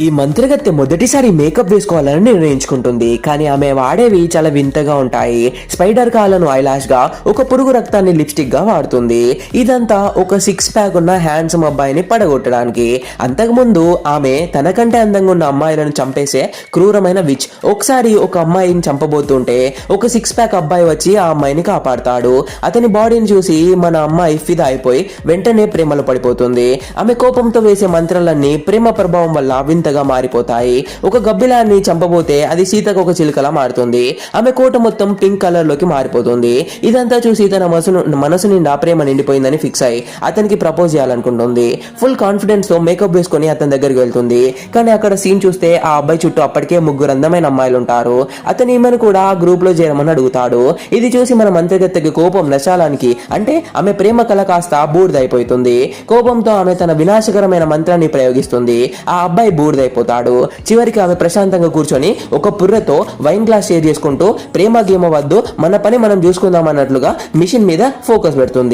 ఈ మంత్రగత్తె మొదటిసారి మేకప్ వేసుకోవాలని నిర్ణయించుకుంటుంది. కానీ ఆమె వాడేవి చాలా వింతగా ఉంటాయి. స్పైడర్ కాలను ఐలాష్గా ఒక పురుగు రక్తాన్ని లిప్స్టిక్గా వాడుతుంది. ఇదంతా ఒక సిక్స్ ప్యాక్ ఉన్న హ్యాండ్సమ్ అబ్బాయిని పడగొట్టడానికి. అంతకుముందు ఆమె తనకంటే అందంగా ఉన్న అమ్మాయిలను చంపేసే క్రూరమైన విచ్. ఒకసారి ఒక అమ్మాయిని చంపబోతుంటే ఒక సిక్స్ ప్యాక్ అబ్బాయి వచ్చి ఆ అమ్మాయిని కాపాడుతాడు. అతని బాడీని చూసి మన అమ్మాయి ఫిదా అయిపోయి వెంటనే ప్రేమలో పడిపోతుంది. ఆమె కోపంతో వేసే మంత్రాలన్నీ ప్రేమ ప్రభావం వల్ల వింత వింతగా మారిపోతాయి. ఒక గబ్బిలాన్ని చంపబోతే అది సీతకు ఒక చిలుకలా మారుతుంది. ఆమె కోట మొత్తం పింక్ కలర్లోకి మారిపోతుంది. ఇదంతా చూసి తన మనసు మనసు నిండా ప్రేమ నిండిపోయిందని ఫిక్స్ అయి అతనికి ప్రపోజ్ చేయాలనుకుంటుంది. ఫుల్ కాన్ఫిడెన్స్తో మేకప్ వేసుకొని అతని దగ్గరికి వెళ్తుంది. కానీ అక్కడ సీన్ చూస్తే ఆ అబ్బాయి చుట్టూ అప్పటికే ముగ్గురు అందమైన అమ్మాయిలు ఉంటారు. అతను ఈమెను కూడా ఆ గ్రూప్లో చేరమని అడుగుతాడు. ఇది చూసి మన మంత్రగత్తెకి కోపం నశాలానికి అంటే ఆమె ప్రేమ కళ కాస్త బూర్దైపోతుంది కోపంతో ఆమె తన వినాశకరమైన మంత్రాన్ని ప్రయోగిస్తుంది. ఆ అబ్బాయి బూడిదైపోతాడు చివరికి ఆమె ప్రశాంతంగా కూర్చొని ఒక పుర్రతో వైన్ గ్లాస్ షేర్ చేసుకుంటూ ప్రేమ గేమ వద్దు మన పని మనం చూసుకుందాం అన్నట్లుగా మిషన్ మీద ఫోకస్ పెడుతుంది.